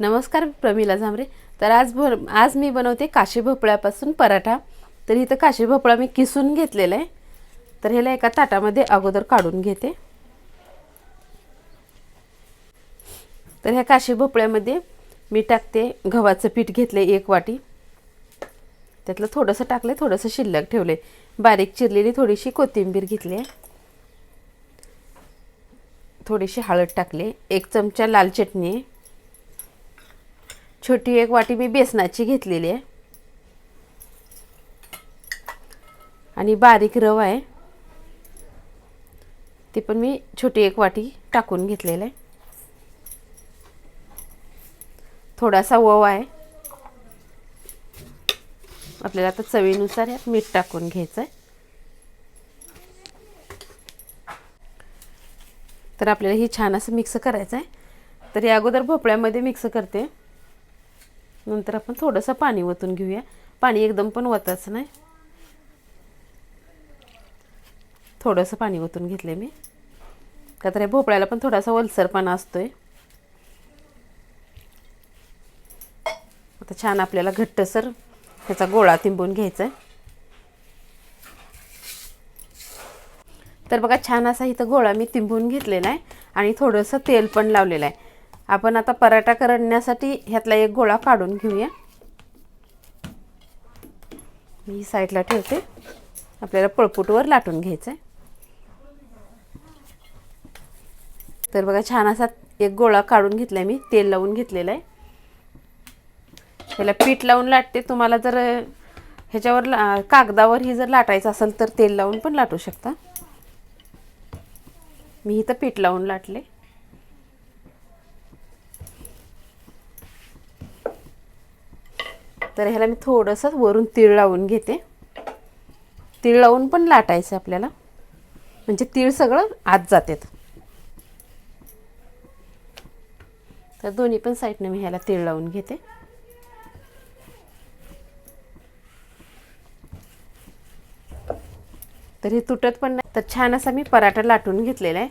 नमस्कार प्रमिला झांबरे. तर आज भर आज मी बनवते काशी भोपळ्यापासून पराठा. तर इथं काशी भोपळा मी किसून घेतलेला आहे. तर ह्याला एका ताटामध्ये अगोदर काढून घेते. तर ह्या काशी भोपळ्यामध्ये मी टाकते गव्हाचं पीठ घेतले एक वाटी. त्यातलं थोडंसं टाकलं थोडंसं शिल्लक ठेवले बारीक चिरलेली थोडीशी कोथिंबीर घेतली आहे. थोडीशी हळद टाकली एक चमचा लाल चटणी आहे. छोटी एक वाटी मी बेसनाची घेतलेली आहे. आणि बारीक रवा आहे. ती पण मी छोटी एक वाटी टाकून घेतलेलं आहे. थोडासा ओवा आहे. आपल्याला आता चवीनुसार यात मीठ टाकून घ्यायचं आहे. तर आपल्याला ही छान असं मिक्स करायचं आहे. तर या अगोदर भोपळ्यामध्ये मिक्स करते. नंतर आपण थोडंसं पाणी ओतून घेऊया. पाणी एकदम पण ओतायचं नाही. थोडंसं पाणी ओतून घेतलं मी. का तर भोपळ्याला पण थोडासा ओलसरपणा असतोय. आता छान आपल्याला घट्टसर त्याचा गोळा तिंबून घ्यायचा आहे तर बघा छान असा इथं गोळा मी तिंबून घेतलेला आहे आणि थोडंसं तेल पण लावलेलं आहे आपण आता पराठा करण्यासाठी ह्यातला एक गोळा काढून घेऊया. मी साईडला ठेवते. आपल्याला पळपुटवर लाटून घ्यायचं आहे तर बघा छान असा एक गोळा काढून घेतला मी. तेल लावून घेतलेलं आहे. ह्याला पीठ लावून लाटते. तुम्हाला जर ह्याच्यावर ला कागदावर ही जर लाटायचं असेल तर तेल लावून पण लाटू शकता. मी इथं पीठ लावून लाटले. तर ह्याला मी थोडंसं वरून तीळ लावून घेते. तीळ लावून पण लाटायचं आपल्याला. म्हणजे तीळ सगळं आत जातात. तर दोन्ही पण साईडनं मी ह्याला तीळ लावून घेते. तर हे तुटत पण नाही. तर छान असा मी पराठा लाटून घेतलेला आहे.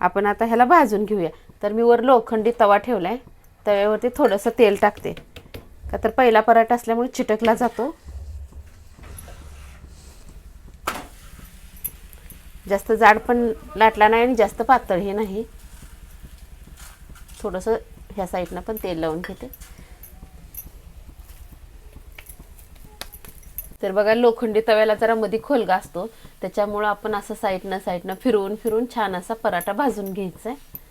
आपण आता ह्याला भाजून घेऊया. तर मी वर लोखंडी तवा ठेवला आहे तव्यावरती थोडंसं तेल टाकते. का तर पहिला पराठा असल्यामुळे चिटकला जातो. जास्त जाड पण लाटला नाही आणि जास्त पातळही नाही. थोडंसं ह्या साईडनं पण तेल लावून घेते. तर बघा लोखंडी तव्याला जरा मध्ये खोलगा असतो. त्याच्यामुळं आपण असं साईडनं साईडनं फिरवून फिरून छान असा पराठा भाजून घ्यायचा आहे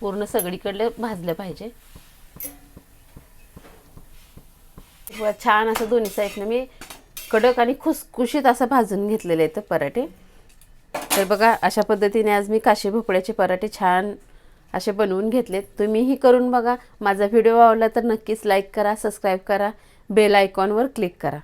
पूर्ण सगळीकडले भाजलं पाहिजे. छान असं दोन्ही साईडनं मी कडक आणि खुसखुशीत असं भाजून घेतलेले आहेत पराठे. तर बघा अशा पद्धतीने आज मी काशी भोपळ्याचे पराठे छान असे बनवून घेतलेत. तुम्हीही करून बघा. माझा व्हिडिओ आवडला तर नक्कीच लाईक करा सबस्क्राईब करा. बेल आयकॉनवर क्लिक करा.